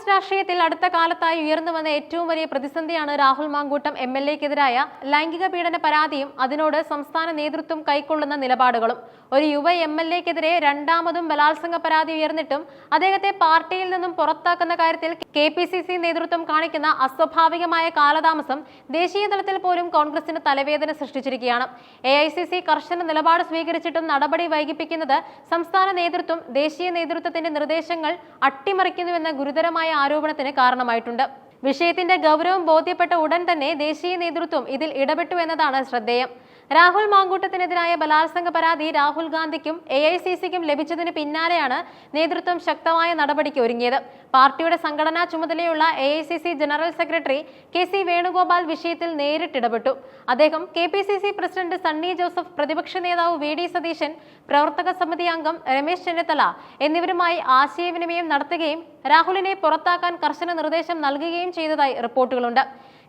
കോൺഗ്രസ് രാഷ്ട്രീയത്തിൽ അടുത്ത കാലത്തായി ഉയർന്നു വന്ന ഏറ്റവും വലിയ പ്രതിസന്ധിയാണ് രാഹുൽ മാങ്കൂട്ടം എം എൽ എക്കെതിരായ ലൈംഗിക പീഡന പരാതിയും അതിനോട് സംസ്ഥാന നേതൃത്വം കൈക്കൊള്ളുന്ന നിലപാടുകളും. ഒരു യുവ എം എൽ എക്കെതിരെ രണ്ടാമതും ബലാത്സംഗ പരാതി ഉയർന്നിട്ടും അദ്ദേഹത്തെ പാർട്ടിയിൽ നിന്നും പുറത്താക്കുന്ന കാര്യത്തിൽ കെ പി സി സി നേതൃത്വം കാണിക്കുന്ന അസ്വാഭാവികമായ കാലതാമസം ദേശീയ തലത്തിൽ പോലും കോൺഗ്രസിന് തലവേദന സൃഷ്ടിച്ചിരിക്കുകയാണ്. എ ഐ സി സി കർശന നിലപാട് സ്വീകരിച്ചിട്ടും നടപടി വൈകിപ്പിക്കുന്നത് സംസ്ഥാന നേതൃത്വം ദേശീയ നേതൃത്വത്തിന്റെ നിർദ്ദേശങ്ങൾ അട്ടിമറിക്കുന്നുവെന്ന ഗുരുതരമായ ആരോപണത്തിന് കാരണമായിട്ടുണ്ട്. വിഷയത്തിന്റെ ഗൗരവം ബോധ്യപ്പെട്ട ഉടൻ തന്നെ ദേശീയ നേതൃത്വം ഇതിൽ ഇടപെട്ടു എന്നതാണ് ശ്രദ്ധേയം. രാഹുൽ മാങ്കൂട്ടത്തിനെതിരായ ബലാത്സംഗ പരാതി രാഹുൽ ഗാന്ധിക്കും എ ഐ സി സിക്കും ലഭിച്ചതിന് പിന്നാലെയാണ് നേതൃത്വം ശക്തമായ നടപടിക്ക് ഒരുങ്ങിയത്. പാർട്ടിയുടെ സംഘടനാ ചുമതലയുള്ള A I C C general secretary K C Venugopal വിഷയത്തിൽ നേരിട്ടിടപെട്ടു അദ്ദേഹം K P C C president Sunny Joseph പ്രതിപക്ഷ നേതാവ് വി ഡി സതീശൻ പ്രവർത്തക സമിതി അംഗം രമേശ് ചെന്നിത്തല എന്നിവരുമായി ആശയവിനിമയം നടത്തുകയും രാഹുലിനെ പുറത്താക്കാൻ കർശന നിർദ്ദേശം നൽകുകയും ചെയ്തതായി റിപ്പോർട്ടുകളുണ്ട്.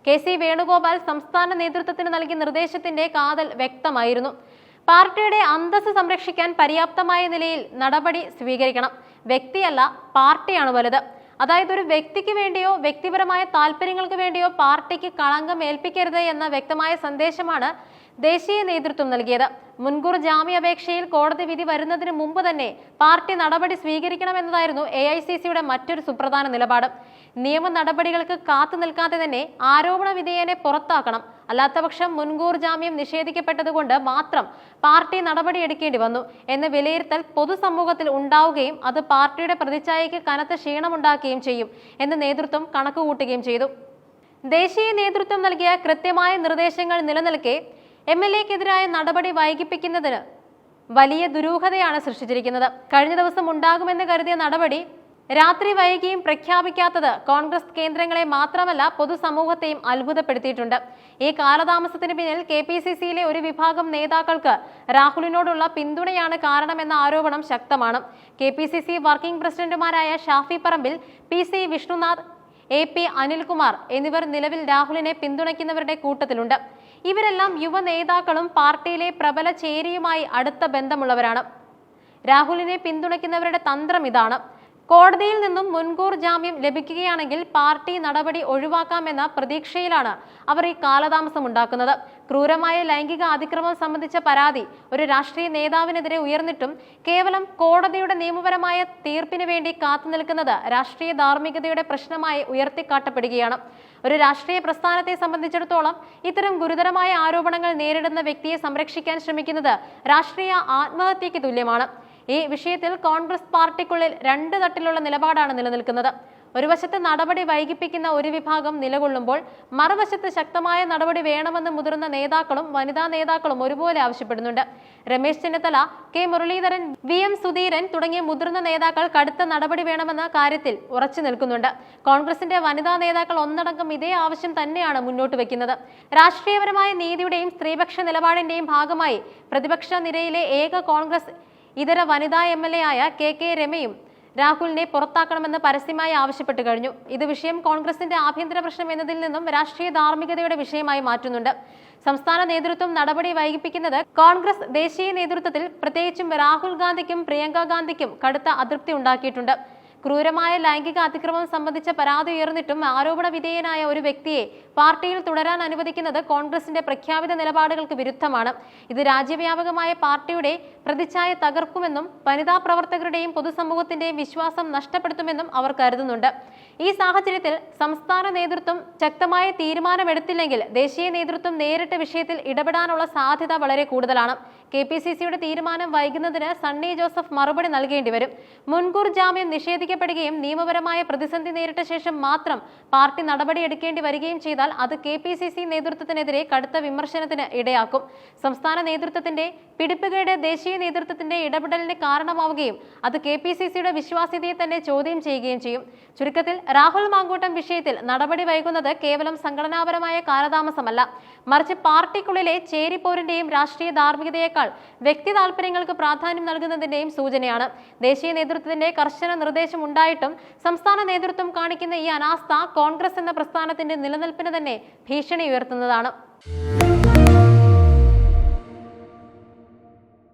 കെ സി വേണുഗോപാൽ സംസ്ഥാന നേതൃത്വത്തിന് നൽകിയ നിർദ്ദേശത്തിന്റെ കാതൽ വ്യക്തമായിരുന്നു. പാർട്ടിയുടെ അന്തസ് സംരക്ഷിക്കാൻ പര്യാപ്തമായ നിലയിൽ നടപടി സ്വീകരിക്കണം. വ്യക്തിയല്ല പാർട്ടിയാണ് വലുത്. അതായത് ഒരു വ്യക്തിക്ക് വേണ്ടിയോ വ്യക്തിപരമായ താല്പര്യങ്ങൾക്ക് വേണ്ടിയോ പാർട്ടിക്ക് കളങ്കം ഏൽപ്പിക്കരുത് എന്ന വ്യക്തമായ സന്ദേശമാണ് ദേശീയ നേതൃത്വം നൽകിയത്. മുൻകൂർ ജാമ്യാപേക്ഷയിൽ കോടതി വിധി വരുന്നതിന് മുമ്പ് തന്നെ പാർട്ടി നടപടി സ്വീകരിക്കണമെന്നതായിരുന്നു എ ഐ സി സിയുടെ മറ്റൊരു സുപ്രധാന നിലപാട്. നിയമ നടപടികൾക്ക് കാത്തു നിൽക്കാതെ തന്നെ ആരോപണ വിധേയനെ പുറത്താക്കണം. അല്ലാത്തപക്ഷം മുൻകൂർ ജാമ്യം നിഷേധിക്കപ്പെട്ടതുകൊണ്ട് മാത്രം പാർട്ടി നടപടിയെടുക്കേണ്ടി വന്നു. എന്ന വിലയിരുത്തൽ പൊതുസമൂഹത്തിൽ ഉണ്ടാവുകയും അത് പാർട്ടിയുടെ പ്രതിച്ഛായയ്ക്ക് കനത്ത ക്ഷീണമുണ്ടാക്കുകയും ചെയ്യും എന്ന് നേതൃത്വം കണക്കുകൂട്ടുകയും ചെയ്തു. ദേശീയ നേതൃത്വം നൽകിയ കൃത്യമായ നിർദ്ദേശങ്ങൾ നിലനിൽക്കെ എം എൽ എക്കെതിരായ നടപടി വൈകിപ്പിക്കുന്നതിന് വലിയ ദുരൂഹതയാണ് സൃഷ്ടിച്ചിരിക്കുന്നത്. കഴിഞ്ഞ ദിവസം ഉണ്ടാകുമെന്ന് കരുതിയ നടപടി രാത്രി വൈകിയും പ്രഖ്യാപിക്കാത്തത് കോൺഗ്രസ് കേന്ദ്രങ്ങളെ മാത്രമല്ല പൊതുസമൂഹത്തെയും അത്ഭുതപ്പെടുത്തിയിട്ടുണ്ട്. ഈ കാലതാമസത്തിന് പിന്നിൽ കെ പി സി സിയിലെ ഒരു വിഭാഗം നേതാക്കൾക്ക് രാഹുലിനോടുള്ള പിന്തുണയാണ് കാരണമെന്ന ആരോപണം ശക്തമാണ്. K P C C working പ്രസിഡന്റുമാരായ Shafi Parambil P C Vishnunath A P Anilkumar എന്നിവർ നിലവിൽ രാഹുലിനെ പിന്തുണയ്ക്കുന്നവരുടെ കൂട്ടത്തിലുണ്ട്. ഇവരെല്ലാം യുവ നേതാക്കളും പാർട്ടിയിലെ പ്രബല ചേരിയുമായി അടുത്ത ബന്ധമുള്ളവരാണ്. രാഹുലിനെ പിന്തുണയ്ക്കുന്നവരുടെ തന്ത്രം ഇതാണ്. കോടതിയിൽ നിന്നും മുൻകൂർ ജാമ്യം ലഭിക്കുകയാണെങ്കിൽ പാർട്ടി നടപടി ഒഴിവാക്കാമെന്ന പ്രതീക്ഷയിലാണ് അവർ ഈ കാലതാമസം ഉണ്ടാക്കുന്നത്. ക്രൂരമായ ലൈംഗിക അതിക്രമം സംബന്ധിച്ച പരാതി ഒരു രാഷ്ട്രീയ നേതാവിനെതിരെ ഉയർന്നിട്ടും കേവലം കോടതിയുടെ നിയമപരമായ തീർപ്പിന് വേണ്ടി കാത്തുനിൽക്കുന്നത് രാഷ്ട്രീയ ധാർമ്മികതയുടെ പ്രശ്നമായി ഉയർത്തിക്കാട്ടപ്പെടുകയാണ്. ഒരു രാഷ്ട്രീയ പ്രസ്ഥാനത്തെ സംബന്ധിച്ചിടത്തോളം ഇത്തരം ഗുരുതരമായ ആരോപണങ്ങൾ നേരിടുന്ന വ്യക്തിയെ സംരക്ഷിക്കാൻ ശ്രമിക്കുന്നത് രാഷ്ട്രീയ ആത്മഹത്യയ്ക്ക് തുല്യമാണ്. ഈ വിഷയത്തിൽ കോൺഗ്രസ് പാർട്ടിക്കുള്ളിൽ രണ്ട് തട്ടിലുള്ള നിലപാടാണ് നിലനിൽക്കുന്നത്. ഒരു വശത്ത് നടപടി വൈകിപ്പിക്കുന്ന ഒരു വിഭാഗം നിലകൊള്ളുമ്പോൾ മറുവശത്ത് ശക്തമായ നടപടി വേണമെന്ന് മുതിർന്ന നേതാക്കളും വനിതാ നേതാക്കളും ഒരുപോലെ ആവശ്യപ്പെടുന്നുണ്ട്. Ramesh Chennithala K Muraleedharan V M Sudheeran തുടങ്ങിയ മുതിർന്ന നേതാക്കൾ കടുത്ത നടപടി വേണമെന്ന കാര്യത്തിൽ ഉറച്ചു നിൽക്കുന്നുണ്ട്. കോൺഗ്രസിന്റെ വനിതാ നേതാക്കൾ ഒന്നടങ്കം ഇതേ ആവശ്യം തന്നെയാണ് മുന്നോട്ട് വെക്കുന്നത് രാഷ്ട്രീയപരമായ നീതിയുടെയും സ്ത്രീപക്ഷ നിലപാടിന്റെയും ഭാഗമായി പ്രതിപക്ഷ നിരയിലെ ഏക കോൺഗ്രസ് ഇതര വനിതാ എം എൽ എ ആയ കെ കെ രമയും രാഹുലിനെ പുറത്താക്കണമെന്ന് പരസ്യമായി ആവശ്യപ്പെട്ടു കഴിഞ്ഞു. ഇത് വിഷയം കോൺഗ്രസിന്റെ ആഭ്യന്തര പ്രശ്നം എന്നതിൽ നിന്നും രാഷ്ട്രീയ ധാർമ്മികതയുടെ വിഷയമായി മാറ്റുന്നുണ്ട്. സംസ്ഥാന നേതൃത്വം നടപടി വൈകിപ്പിക്കുന്നത് കോൺഗ്രസ് ദേശീയ നേതൃത്വത്തിൽ പ്രത്യേകിച്ചും രാഹുൽ ഗാന്ധിക്കും പ്രിയങ്ക ഗാന്ധിക്കും കടുത്ത അതൃപ്തി ഉണ്ടാക്കിയിട്ടുണ്ട്. ക്രൂരമായ ലൈംഗിക അതിക്രമം സംബന്ധിച്ച പരാതി ഉയർന്നിട്ടും ആരോപണ വിധേയനായ ഒരു വ്യക്തിയെ പാർട്ടിയിൽ തുടരാൻ അനുവദിക്കുന്നത് കോൺഗ്രസിന്റെ പ്രഖ്യാപിത നിലപാടുകൾക്ക് വിരുദ്ധമാണ്. ഇത് രാജ്യവ്യാപകമായ പാർട്ടിയുടെ പ്രതിച്ഛായ തകർക്കുമെന്നും വനിതാ പ്രവർത്തകരുടെയും പൊതുസമൂഹത്തിന്റെയും വിശ്വാസം നഷ്ടപ്പെടുത്തുമെന്നും അവർ കരുതുന്നുണ്ട്. ഈ സാഹചര്യത്തിൽ സംസ്ഥാന നേതൃത്വം ശക്തമായ തീരുമാനമെടുത്തില്ലെങ്കിൽ ദേശീയ നേതൃത്വം നേരിട്ട് വിഷയത്തിൽ ഇടപെടാനുള്ള സാധ്യത വളരെ കൂടുതലാണ്. കെ പി സി സിയുടെ തീരുമാനം വൈകുന്നതിന് സണ്ണി ജോസഫ് മറുപടി നൽകേണ്ടി വരും. മുൻകൂർ ജാമ്യം നിഷേധിക്കപ്പെടുകയും നിയമപരമായ പ്രതിസന്ധി നേരിട്ട ശേഷം മാത്രം പാർട്ടി നടപടിയെടുക്കേണ്ടി വരികയും ചെയ്താൽ അത് കെ പി സി സി നേതൃത്വത്തിനെതിരെ കടുത്ത വിമർശനത്തിന് ഇടയാക്കും. സംസ്ഥാന നേതൃത്വത്തിന്റെ പിടിപ്പുകയുടെ ദേശീയ നേതൃത്വത്തിന്റെ ഇടപെടലിന് കാരണമാവുകയും അത് കെ പി സി സിയുടെ വിശ്വാസ്യതയെ തന്നെ ചോദ്യം ചെയ്യുകയും ചെയ്യും. ചുരുക്കത്തിൽ രാഹുൽ മാങ്കൂട്ടം വിഷയത്തിൽ നടപടി വൈകുന്നത് കേവലം സംഘടനാപരമായ കാലതാമസമല്ല. മറിച്ച് പാർട്ടിക്കുള്ളിലെ ചേരിപ്പോരിന്റെയും രാഷ്ട്രീയ ധാർമ്മികതയേക്കാൾ വ്യക്തി താല്പര്യങ്ങൾക്ക് പ്രാധാന്യം നൽകുന്നതിന്റെയും സൂചനയാണ്. ദേശീയ നേതൃത്വത്തിന്റെ കർശന നിർദ്ദേശം ഉണ്ടായിട്ടും സംസ്ഥാന നേതൃത്വം കാണിക്കുന്ന ഈ അനാസ്ഥ കോൺഗ്രസ് എന്ന പ്രസ്ഥാനത്തിന്റെ നിലനിൽപ്പിന് തന്നെ ഭീഷണി ഉയർത്തുന്നതാണ്.